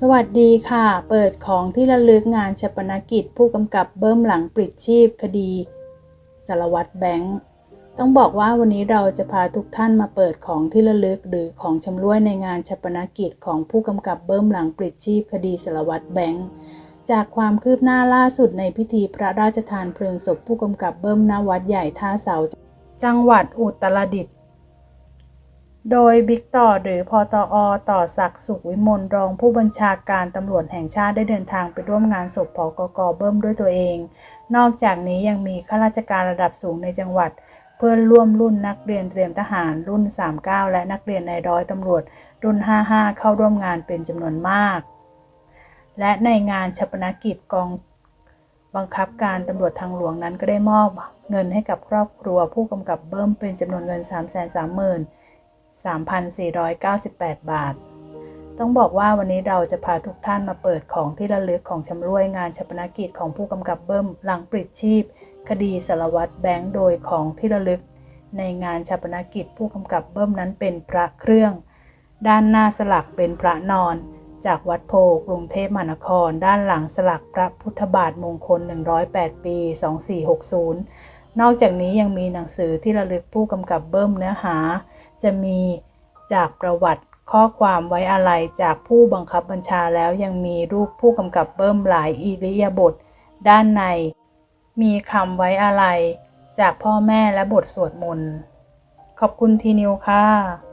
สวัสดีค่ะ เปิดของที่ระลึกงานชาปนกิจ ผู้กำกับเบิ้มหลังปลิดชีพคดีสารวัตรแบงค์ต้องบอกว่าวันนี้เราจะพาทุกท่านมาเปิดของที่ระลึก หรือของชำร่วยในงานชาปนกิจของผู้กำกับเบิ้มหลังปลิดชีพคดีสารวัตรแบงค์จากความคืบหน้าล่าสุดในพิธีพระราชทานเพลิงศพผู้กำกับเบิ้มณวัดใหญ่ท่าเสาจังหวัดอุตรดิตถ์ โดยบิ๊กต่อหรือพอตออต่อศักดิ์สุขวิมลรองผู้บัญชาการตำรวจแห่งชาติได้เดินทางไปร่วมงานศพพกกเบิ้มด้วยตัวเอง นอกจากนี้ยังมีข้าราชการระดับสูงในจังหวัด เพื่อนร่วมรุ่นนักเรียนเตรียมทหารรุ่น 39 และนักเรียนในร้อยตำรวจรุ่น 55 เข้าร่วมงานเป็นจำนวนมาก และในงานชปนกิจกองบังคับการตำรวจทางหลวงนั้นก็ได้มอบเงินให้กับครอบครัวผู้กำกับเบิ้มเป็นจำนวนเงิน 3 3 0 0 0 0 3,498 บาท ต้องบอกว่าวันนี้เราจะพาทุกท่านมาเปิดของที่ระลึกของชำร่วยงานชาปนกิจของผู้กำกับเบิ้มหลังปลิดชีพ คดีสารวัตรแบงค์โดยของที่ระลึก ในงานชาปนกิจผู้กำกับเบิ้มนั้นเป็นพระเครื่อง ด้านหน้าสลักเป็นพระนอน จากวัดโพกรุงเทพมหานคร ด้านหลังสลักพระพุทธบาทมงคล 108 ปี 2460นอกจากนี้ยังมีหนังสือที่ระลึกผู้กำกับเบิ้มเนื้อหา จะมีจากประวัติข้อความไว้อาลัยจากผู้บังคับบัญชาแล้วยังมีรูปผู้กำกับเบิ้มหลายอิริยาบถด้านใน มีคำไว้อาลัยจากพ่อแม่และบทสวดมนต์ ขอบคุณทีนิวค่ะ